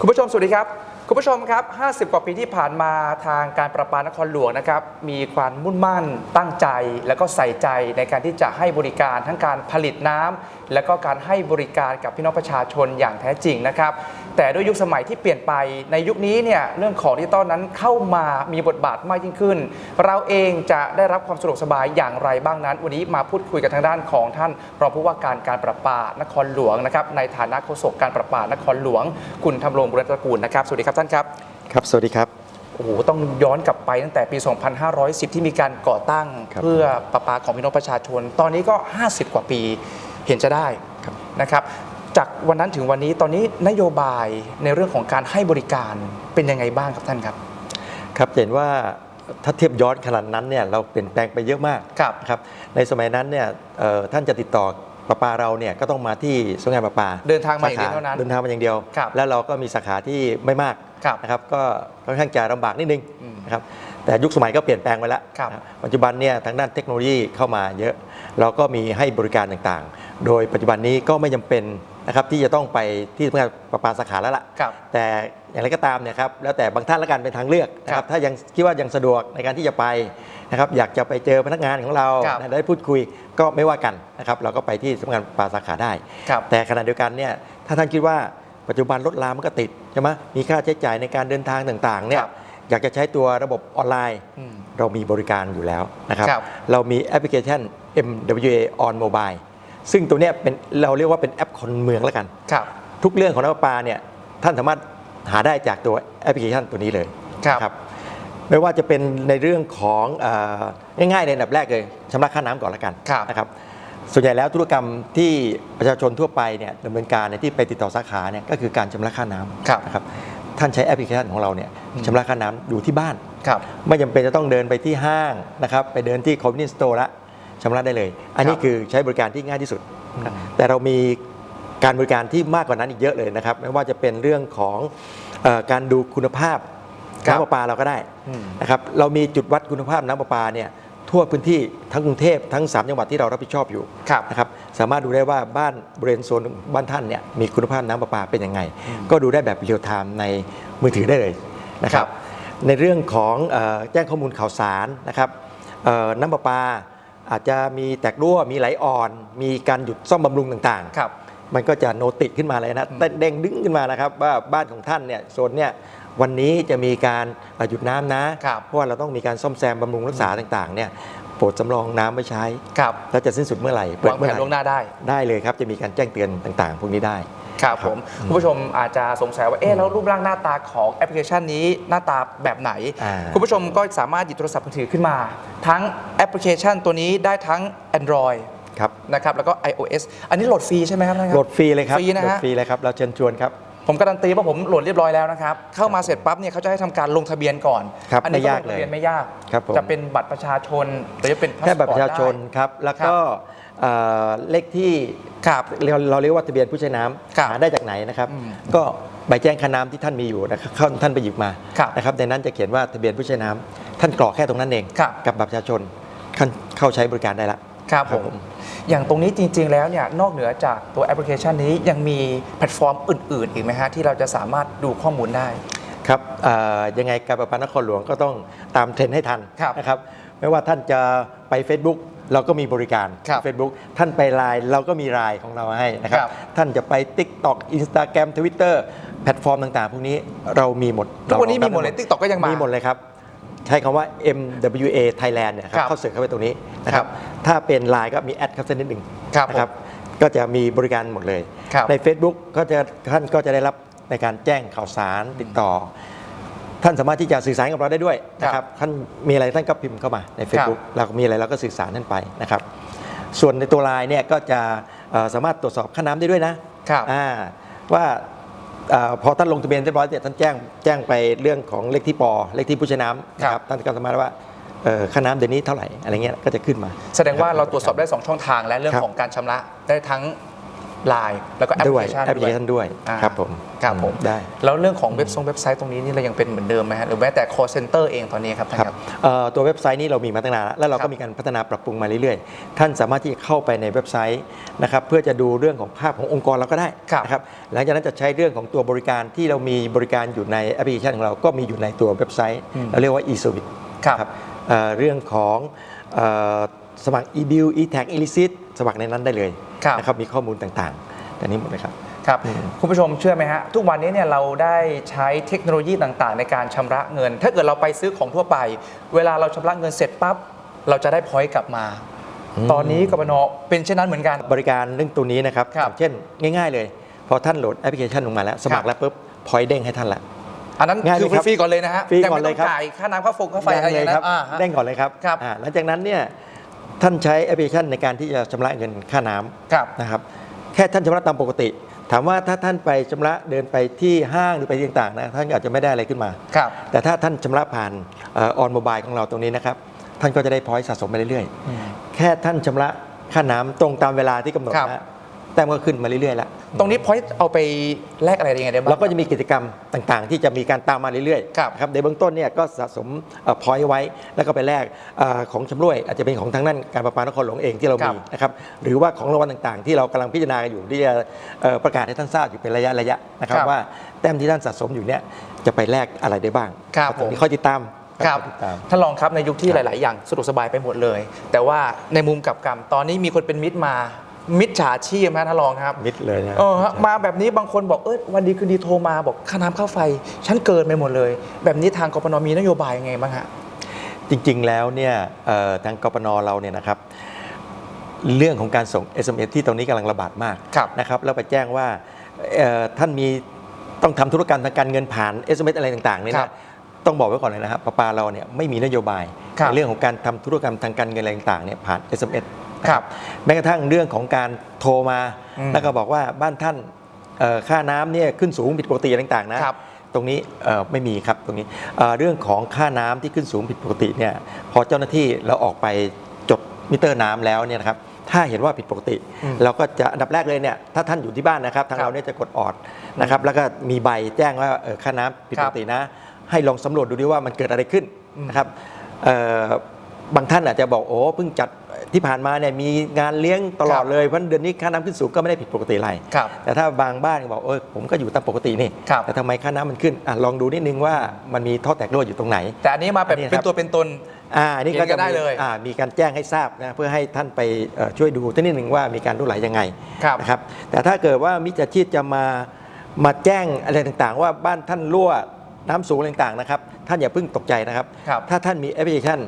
คุณผู้ชมสวัสดีครับ คุณผู้ชมครับ 50 กว่าปีที่ผ่านมาทางการประปานครหลวงนะครับ มีความมุ่งมั่น ตั้งใจ แล้วก็ใส่ใจในการที่จะให้บริการทั้งการผลิตน้ำและก็การให้บริการกับพี่น้องประชาชนอย่างแท้จริงนะครับ แต่ด้วยยุคสมัยที่เปลี่ยนไป ในยุคนี้เนี่ยเรื่องของดิจิตอลนั้นเข้ามามีบทบาทมากยิ่งขึ้น เราเองจะได้รับความสะดวกสบายอย่างไรบ้างนั้น วันนี้มาพูดคุยกับทางด้านของท่านรองผู้ว่าการการประปานครหลวงนะครับในฐานะโฆษกการประปานครหลวง คุณทำรงบุรตระกูลนะครับสวัสดีครับท่านครับ ครับ สวัสดีครับ โอ้โห ต้องย้อนกลับไปตั้งแต่ปี 2510 ที่มีการก่อตั้งครับเพื่อประปาของพี่น้องประชาชน ตอนนี้ก็ 50 กว่าปีเห็นจะได้ครับนะครับ จากวันนั้นถึงวันนี้ตอนนี้นโยบายในเรื่องของการให้บริการเป็นยังไงบ้างครับท่านครับ ครับเห็นว่าถ้าเทียบย้อนขนาดนั้นเนี่ยเราเปลี่ยนแปลงไปเยอะมากครับนะครับในสมัยนั้นเนี่ยเอ่อท่านจะติดต่อ ประปาเราเนี่ยก็ต้องมาที่สำนักงานประปาเดินทางมาอย่างเดียวเท่านั้นเดินทางมาอย่างเดียว ครับแล้วเราก็มีสาขาที่ไม่มากครับนะครับก็ค่อนข้างจะลำบากนิดนึงอืมนะครับแต่ยุคสมัยก็เปลี่ยนแปลงไปแล้วครับนะปัจจุบันเนี่ยทางด้านเทคโนโลยีเข้ามาเยอะเราก็มีให้บริการต่างๆ โดยปัจจุบันนี้ก็ไม่จำเป็นนะครับที่จะต้องไปที่สำนักงานประปาสาขาแล้วล่ะ ครับแต่อย่างไรก็ตามเนี่ยครับแล้วแต่บางท่านละกันเป็นทางเลือกนะคครัรับบถ้ายังคิดว่ายังสะดวกในการที่จะไป นะครับอยากจะไปเจอพนักงานของเราครับนะได้พูดคุยก็ไม่ว่ากันนะครับเราก็ไปที่สำนักงานปลาสาขาได้ ครับแต่ขณะเดียวกันเนี่ยถ้าท่านคิดว่าปัจจุบันรถลามันก็ติดใช่ไหมมีค่าใช้จ่ายในการเดินทางต่างๆเนี่คยรับ อยากจะใช้ตัวระบบออนไลน์ อืม เรามีบริการอยู่แล้วนะครับ ครับเรามีแอปพลิเคชัน MWA on mobile ซึ่งตัวเนี้ยเป็นเราเรียกว่าเป็นแอปคนเมืองแล้วกัน ครับ ทุกเรื่องของน้ำประปาเนี่ยท่านสามารถหาได้จากตัวแอปพลิเคชันตัวนี้เลยครับ นะ ไม่ว่าจะเป็นในเรื่องของเอ่อง่ายๆในอันดับแรกเลยชำระค่าน้ำก่อนละกันครับนะครับส่วนใหญ่แล้วธุรกรรมที่ประชาชนทั่วไปเนี่ยดำเนินการในที่ไปติดต่อสาขาเนี่ยก็คือการชำระค่าน้ำครับนะครับท่านใช้แอปพลิเคชันของเราเนี่ยอืมชำระค่าน้ำอยู่ที่บ้านครับไม่จำเป็นจะต้องเดินไปที่ห้างนะครับไปเดินที่คอมมิวนิสโตร์ละชำระได้เลย อันนี้ครับคือใช้บริการที่ง่ายที่สุดอืมแต่เรามีการบริการที่มากกว่านั้นอีกเยอะเลยนะครับ ไม่ว่าจะเป็นเรื่องของเออการดูคุณภาพครับ น้ำประปาเราก็ได้อืมนะครับเรามีจุดวัดคุณภาพน้ำประปาเนี่ยทั่วพื้นที่ทั้งกรุงเทพทั้ง 3 จังหวัดที่เรารับผิดชอบอยู่ครับนะครับสามารถดูได้ว่าบ้านบริเวณโซนบ้านท่านเนี่ยมีคุณภาพน้ำประปาเป็นยังไง ก็ดูได้แบบเรียลไทม์ในมือถือได้เลยนะครัครับบในเรื่องของเอ่อแจ้งข้อมูลข่าวสารนะครับเอ่อน้ำประปาอาจจะมีแตกรั่วมีไหลอ่อน มีการหยุดซ่อมบำรุงต่างๆครับมันก็จะโนติขึ้นมาเลยนะอืมเต้นเด้งดึงขึ้นมานะครับว่าบ้านของท่านเนี่ยโซนเนี่ย วันนี้จะมีการเอ่อหยุดน้ำนะครับเพราะว่าเราต้องมีการซ่อมแซมบำรุงรักษาต่างๆเนี่ยโปรดสำรองน้ำไว้ใช้ครับแล้วจะสิ้นสุดเมื่อไหร่เปิดวางเมื่แผอนไหร่ล่วงหน้าได้ ได้เลยครับ จะมีการแจ้งเตือนต่างๆ พวกนี้ได้ครับครับผม คุณผู้ชมอาจจะสงสัยว่า เอ๊ะ แล้วรูปร่างหน้าตาของแอปพลิเคชันนี้หน้าตาแบบไหนอ่าคุณผู้ชมก็สามารถหยิบโทรศัพท์มือถือขึ้นมา ทั้งแอปพลิเคชันตัวนี้ได้ทั้ง Android ครับ นะครับ แล้วก็ iOS อันนี้โหลดฟรีใช่ไหมครับท่านคโหลรับดฟรีเลยครับ ฟรีนะฮะ โหลดฟรีเลยครับ เราเชิญชวนครับ ผมการันตีว่าผมโหลดเรียบร้อยแล้วนะครับ เข้ามาเสร็จปั๊บเนี่ยเขาจะให้ทำการลงทะเบียนก่อน ครับอันี้ไม่ยากลงทะเบียนเลยไม่ยาก ครับผม จะเป็นบัตรประชาชนหรือจะเป็นพาสแค่ปบัอตรร์ตประชาชนได้ ครับ แล้วก็เอ่อเลขที่ครับเราเราเรียกว่าทะเบียนผู้ใช้น้ครับำหาได้จากไหนนะครับ อืมก็ใบแจ้งค่าน้ำที่ท่านมีอยู่นะครับเข้าท่านไปหยิบมาครับนะครับในนั้นจะเขียนว่าทะเบียนผู้ใช้น้ำท่านกรอกแค่ตรงนั้นเอง ครับ กับบัตรประชาชนท่านเข้าใช้บริการได้ละ ครับครัผบมผม อย่างตรงนี้จริง ๆ แล้วเนี่ยนอกเหนือจากตัวแอปพลิเคชันนี้ยังมีแพลตฟอร์มอื่น ๆ อีกไหมฮะที่เราจะสามารถดูข้อมูลได้ ครับเอ่อยังไงการประปานครหลวงก็ต้องตามเทรนด์ให้ทันครับนะครับ ไม่ว่าท่านจะไป Facebook เราก็มีบริการ ครับ Facebook ท่านไปไลน์เราก็มีไลน์ของเราให้นะครับ ครับ ท่านจะไป TikTok Instagram Twitter แพลตฟอร์มต่าง ๆ พวกนี้เรามีหมดทุกวันนี้เรามีหมดเลย TikTok ก็ยังมามีหมดเลยครับ ใช้คำว่า MWA Thailand เนี่ยคครัรับบเข้าเสิร์ชเข้าไปตรงนี้นะคครัรับบถ้าเป็นไลน์ก็มีแอดครับสักนิดหนึ่งครับนะครับก็จะมีบริการหมดเลย ครับใน Facebook ก็จะท่านก็จะได้รับในการแจ้งข่าวสารติดต่อ ท่านสามารถที่จะสื่อสารกับเราได้ด้วยนะครับท่านมีอะไรท่านก็พิมพ์เข้ามาใน Facebook เราก็มีอะไรเราก็สื่อสารท่านไปนะครับ ส่วนในตัวไลน์เนี่ยก็จะเอ่อสามารถตรวจสอบค่าน้ำได้ด้วยนะครับ อ่าว่าเอ่อ พอท่านลงทะเบียนเรียบร้อยเนี่ยท่านแจ้งแจ้งไปเรื่องของเลขที่ปอเลขที่ผู้ใช้น้ำนะคครัรับบท่านก็สามารถว่าเอ่อค่าน้ำเดือนนี้เท่าไหร่อะไรเงี้ยก็จะขึ้นมา แสดงว่าเราตรวจสอบได้ 2 ช่องทางและเรื่องครับของการชำระได้ทั้ง Line แล้วก็แอปพด้ลิวยเคชันแอปพลิด้วเคย ชันด้วยอ่า ครับผมครับผมได้ แล้วเรื่องของเว็บทรงเว็บไซต์ตรงนี้นี่เรายังเป็นเหมือนเดิมไหมฮะหรือแม้แต่ call center เองตอนนี้ครับท่านครับครับเอ่อตัวเว็บไซต์นี้เรามีมาตั้งนานแล้วแล้วเราครัก็บมีการพัฒนาปรับปรุงมาเรื่อยๆ ท่านสามารถที่จะเข้าไปในเว็บไซต์นะครับเพื่อจะดูเรื่องของภาพขององค์กรเราก็ได้ครับนะครับหลังจากนั้นจะใช้เรื่องของตัวบริการที่เรามีบริการอยู่ในแอปพลิเคชันของเราก็มีอยู่ในตัวเว็บไซต์ อืมเราเรียกว่า e-service ครับเอ่อเรื่องของเอ่อสมัคร e-bill e-tag e-receipt สมัครในนั้นได้เลยครับ นะครับมีข้อมูลต่างๆแต่นี้หมดเลยครับ ครับอืม คุณผู้ชมเชื่อไหมฮะ ทุกวันนี้เนี่ยเราได้ใช้เทคโนโลยีต่างๆ ในการชำระเงิน ถ้าเกิดเราไปซื้อของทั่วไป เวลาเราชำระเงินเสร็จปั๊บเราจะได้พอยต์กลับมา ตอนนี้กบนเป็นเช่นนั้นเหมือนกัน บริการเรื่องตัวนี้นะครับ ครับอย่างเช่นง่าย ๆ เลย พอท่านโหลดแอปพลิเคชันลงมาแล้ว สมัครแล้วปุ๊บพอยเด้งให้ท่านละ อันนั้นง่ายไหมคือครับฟรีๆก่อนเลยนะฮะฟรีแต่ก่อนไม่เลต้ยองครับจ่ายค่าน้ำค่าฟงค่าไฟอะไรอย่างเลยเงี้ยครับนะอ่าฮะ เด้งก่อนเลยครับครับ อ่าหลังจากนั้นเนี่ย ท่านใช้แอปพลิเคชันในการที่จะชำระเงินค่าน้ำครับนะครับ แค่ท่านชำระตามปกติ ถามว่าถ้าท่านไปชำระเดินไปที่ห้างหรือไปที่ต่างๆนะท่านอาจจะไม่ได้อะไรขึ้นมา ครับ แต่ถ้าท่านชำระผ่านออนโมบายของเราตรงนี้นะครับ ท่านก็จะได้พอยต์สะสมไปเรื่อยๆ แค่ท่านชำระค่าน้ำตรงตามเวลาที่กำหนดครับ นะ แต้มก็ขึ้นมาเรื่อยๆแล้วตรงนี้พอยต์เอาไปแลกอะไรยังไงได้บ้าง เราก็จะมีกิจกรรมต่างๆ ที่จะมีการตามมาเรื่อยครับๆนะครับในเบื้องต้นเนี่ยก็สะสมพอยต์ไว้แล้วก็ไปแลกเออของชำร่วย อาจจะเป็นของทางด้านการประปานครหลวงเองที่เราครัมีบนะครับหรือว่าของรางวัลต่างๆ ที่เรากำลังพิจารณากันอยู่ที่จะเอ่อประกาศให้ท่านทราบอยู่เป็นระยะระยะๆนะครับครับว่าแต้มที่ท่านสะสมอยู่เนี่ยจะไปแลกอะไรได้บ้างครับตรงนี้ผมค่อยติดตามครับอยติดตาม ท่านรองครับในยุคที่หลาย ๆ อย่างสะดวกสบายไปหมดเลย แต่ว่าในมุมกลับกันตอนนี้มีคนเป็นมิตรมา มิจฉาชีพนะท่านรองครับมิดเลยนะเออฮะมาแบบนี้บางคนบอกเออวันดีคืนดีโทรมาบอกค่าน้ำค่าไฟ ฉันเกินไปหมดเลย แบบนี้ทางกปนมีนโยบายยังไงบ้างฮะ จริงๆแล้วเนี่ยเอ่อทางกปนเราเนี่ยนะครับ เรื่องของการส่ง SMS ที่ตรงนี้กำลังระบาดมากครับ นะครับแล้วไปแจ้งว่าเอ่อท่านมีต้องทำธุรกรรมทางการเงินผ่าน SMS อะไรต่างๆเนี่ยครันะบต้องบอกไว้ก่อนเลยนะครับปปาเราเนี่ยไม่มีนโยบายครับ ในเรื่องของการทำธุรกรรมทางการเงินอะไรต่างๆเนี่ยผ่าน SMS ครับแม้กระทั่งเรื่องของการโทรมาอืมแล้วก็บอกว่าบ้านท่านเอ่อค่าน้ำเนี่ยขึ้นสูงผิดปกติอะไรต่างๆนะครับตรงนี้เอ่อไม่มีครับตรงนี้เอ่อเรื่องของค่าน้ำที่ขึ้นสูงผิดปกติเนี่ยพอเจ้าหน้าที่เราออกไปจดมิเตอร์น้ำแล้วเนี่ยนะครับถ้าเห็นว่าผิดปกติอืมเราก็จะอันดับแรกเลยเนี่ยถ้าท่านอยู่ที่บ้านนะครับ ทางครับเราเนี่ยจะกดออดนะครับแล้วก็มีใบแจ้งว่าเอ่อค่าน้ำผิดปกตินะ ให้ลองสำรวจดูดิว่ามันเกิดอะไรขึ้นอืมนะครับเอ่อบางท่านอาจจะบอกโอ้เพิ่งจัด ที่ผ่านมาเนี่ยมีงานเลี้ยงตลอดเลยเพราะเดือนนี้ค่าน้ำขึ้นสูงก็ไม่ได้ผิดปกติอะไรครับแต่ถ้าบางบ้านบอกเออผมก็อยู่ตามปกตินี่ครับ แต่ทำไมค่าน้ำมันขึ้นอะลองดูนิดนึงว่ามันมีท่อแตกรั่วอยู่ตรงไหน แต่อันนี้มาแบบอันนี้ครับ เป็นตัวเป็นตน อ่าอันนี้ก็เห็นกัจะนได้มีเลยอ่ามีการแจ้งให้ทราบนะเพื่อให้ท่านไปเอ่อช่วยดูที่นิดหนึ่งว่ามีการรั่วไหลยังไงครับนะครับแต่ถ้าเกิดว่ามิจฉาชีพจะมามาแจ้งอะไรต่างๆ ว่าบ้านท่านรั่วน้ำสูงอะไรต่างๆนะครับท่านอย่าเพิ่งตกใจนะครับ ครับถ้าท่านมีแอปพลิเคชัน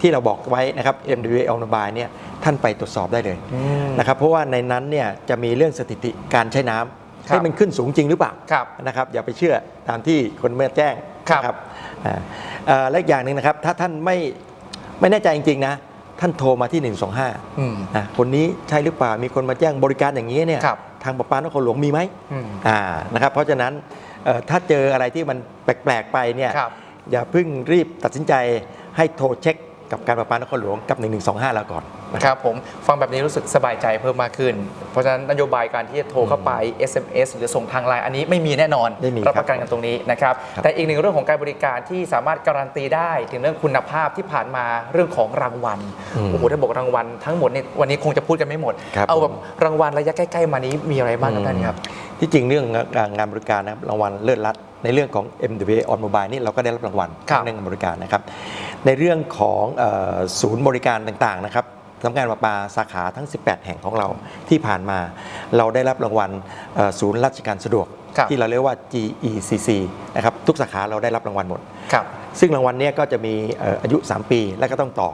ที่เราบอกไว้นะครับ MWA on mobile เนี่ยท่านไปตรวจสอบได้เลยอืมนะครับเพราะว่าในนั้นเนี่ยจะมีเรื่องสถิติการใช้น้ำครับให้มันขึ้นสูงจริงหรือเปล่าครับนะครับอย่าไปเชื่อตามที่คนเมื่อแจ้งครับนะอ่าเอ่อและอีกอย่างหนึ่งนะครับถ้าท่านไม่ไม่แน่ใจจริงๆนะท่านโทรมาที่ 125อืมนะคนนี้ใช่หรือเปล่ามีคนมาแจ้งบริการอย่างนี้เนี่ยครับทางประปานครหลวงมีไหมอืมอ่านะครับเพราะฉะนั้นเอ่อถ้าเจออะไรที่มันแปลกๆไปเนี่ยครับอย่าเพิ่งรีบตัดสินใจให้โทรเช็ค กับการประปานครหลวงกับ 1125 แล้วก่อนนะครับผมฟังแบบนี้รู้สึกสบายใจเพิ่มมากขึ้น เพราะฉะนั้นนโยบายการที่จะโทรเข้าไป SMS หรือส่งทางไลน์อันนี้ไม่มีแน่นอนไม่มีรับประกันกันตรงนี้นะครับครับแต่อีกหนึ่งเรื่องของการบริการที่สามารถการันตีได้ ถึงเรื่องคุณภาพที่ผ่านมาเรื่องของรางวัลอืมโอ้โหถ้าบอกรางวัลทั้งหมดเนี่ยวันนี้คงจะพูดกันไม่หมดครับเอาแบบผมรางวัลระยะใกล้ ๆ มานี้มีอะไรบ้างครับท่านครับที่จริงเรื่องงานงานบริการนะครับรางวัลเลิศรัตน์ ในเรื่องของ MWA on mobile นี่เราก็ได้รับรางวัลครับเรื่องงานบริการนะครับ ในเรื่องของเออศูนย์บริการต่างๆนะครับสำนักงานประปาสาขาทั้ง 18 แห่งของเราที่ผ่านมา เราได้รับรางวัลเอ่อศูนย์ราชการสะดวกครับที่เราเรียกว่า GECC นะครับทุกสาขาเราได้รับรางวัลหมดครับซึ่งรางวัลเนี้ก็จะมีเอ่ออายุ 3 ปีแล้วก็ต้องต่อ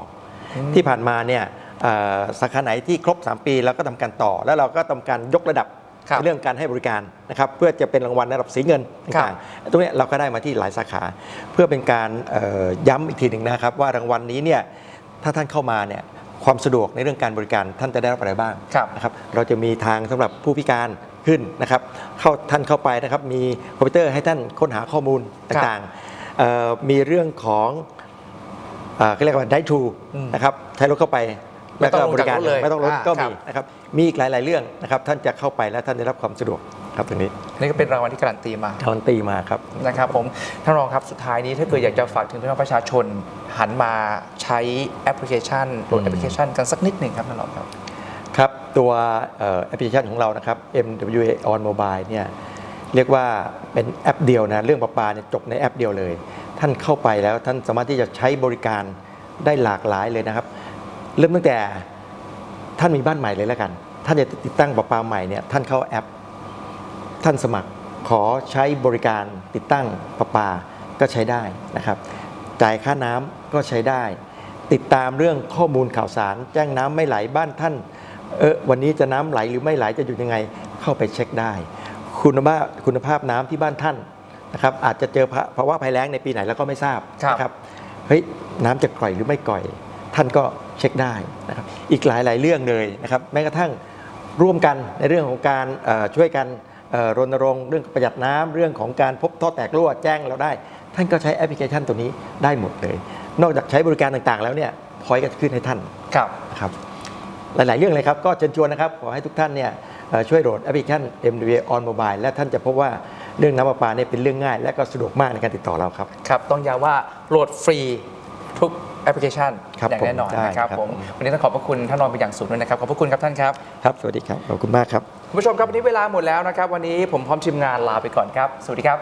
อที่ผ่านมาเนี่ยเอ่อสาขาไหนที่ครบ 3 ปีเราก็ทำการต่อ แล้วเราก็ทำการยกระดับครับใน เรื่องการให้บริการนะครับเพื่อจะเป็นรางวัลระดับสีเงินครับต่างๆตรงเนี้ยเราก็ได้มาที่หลายสาขา เพื่อเป็นการเอ่อย้ำอีกทีหนึ่งนะครับ ว่ารางวัลนี้เนี่ยถ้าท่านเข้ามาเนี่ยความสะดวกในเรื่องการบริการท่านจะได้รับอะไรบ้างครับนะครับเราจะมีทางสำหรับผู้พิการขึ้นนะครับเข้าท่านเข้าไปนะครับมีคอมพิวเตอร์ให้ท่านค้นหาข้อมูลต่างๆเอ่อมีเรื่องของอ่าเขาเรียกว่าได้ทูอืมนะครับใช้รถเข้าไป ไม่ต้องลงบจากริการรถเลยไม่ต้องรถอ่าก็ครัมีบนะครับมีอีกหลาย ๆ เรื่องนะครับท่านจะเข้าไปแล้วท่านได้รับความสะดวกครับตรงนี้นี่ก็เป็นรางวัลที่การันตีมาการันตีมาครับนะครับผมท่านรองครับสุดท้ายนี้ถ้าเกิดอยากจะฝากถึงพี่น้องประชาชน หันมาใช้แอปพลิเคชันโหลดอืมแอปพลิเคชันกันสักนิดหนึ่งครับท่านรองครับครับตัวเอ่อแอปพลิเคชันของเรานะครับ MWA on Mobile เนี่ยเรียกว่าเป็นแอปเดียวนะเรื่องประปาเนี่ยจบในแอปเดียวเลย ท่านเข้าไปแล้วท่านสามารถที่จะใช้บริการได้หลากหลายเลยนะครับ เริ่มตั้งแต่ท่านมีบ้านใหม่เลยแล้วกัน ท่านจะติดตั้งประปาใหม่เนี่ยท่านเข้าแอป ท่านสมัครขอใช้บริการติดตั้งประปาก็ใช้ได้นะครับ จ่ายค่าน้ำก็ใช้ได้ ติดตามเรื่องข้อมูลข่าวสาร แจ้งน้ำไม่ไหลบ้านท่านเออวันนี้จะน้ำไหลหรือไม่ไหลจะอยู่ยังไงเข้าไปเช็คได้ คุณภาพคุณภาพน้ำที่บ้านท่านนะครับอาจจะเจอภาวะภัยแล้งในปีไหนแล้วก็ไม่ทราบครับนะครับเฮ้ยน้ำจะกร่อยหรือไม่กร่อย ท่านก็เช็คได้นะครับอีกหลายหลาย ๆ เรื่องเลยนะครับแม้กระทั่งร่วมกันในเรื่องของการเอ่อช่วยกันเอ่อรณรงค์เรื่องประหยัดน้ำเรื่องของการพบท่อแตกรั่วแจ้งเราได้ ท่านก็ใช้แอปพลิเคชันตัวนี้ได้หมดเลย นอกจากใช้บริการต่างๆ แล้วเนี่ยพอยก็จะขึ้นให้ท่านครับนะครับ หลาย ๆ เรื่องเลยครับ ก็เชิญชวนนะครับ ขอให้ทุกท่านเนี่ยเอ่อช่วยโหลดแอปพลิเคชัน MWA on Mobile และท่านจะพบว่าเรื่องน้ำประปาเนี่ยเป็นเรื่องง่าย และก็สะดวกมากในการติดต่อเราครับครับ ต้องย้ำว่าโหลดฟรีทุก แอปพลิเคชันครับอย่างแน่นอนผมได้นะครับครับผมผมวันนี้ต้องขอบพระคุณท่านรองเป็นอย่างสูงด้วยนะครับขอบพระคุณครับท่านครับครับ สวัสดีครับ ขอบคุณมากครับ คุณผู้ชมครับวันนี้เวลาหมดแล้วนะครับ วันนี้ผมพร้อมทีมงานลาไปก่อนครับ สวัสดีครับ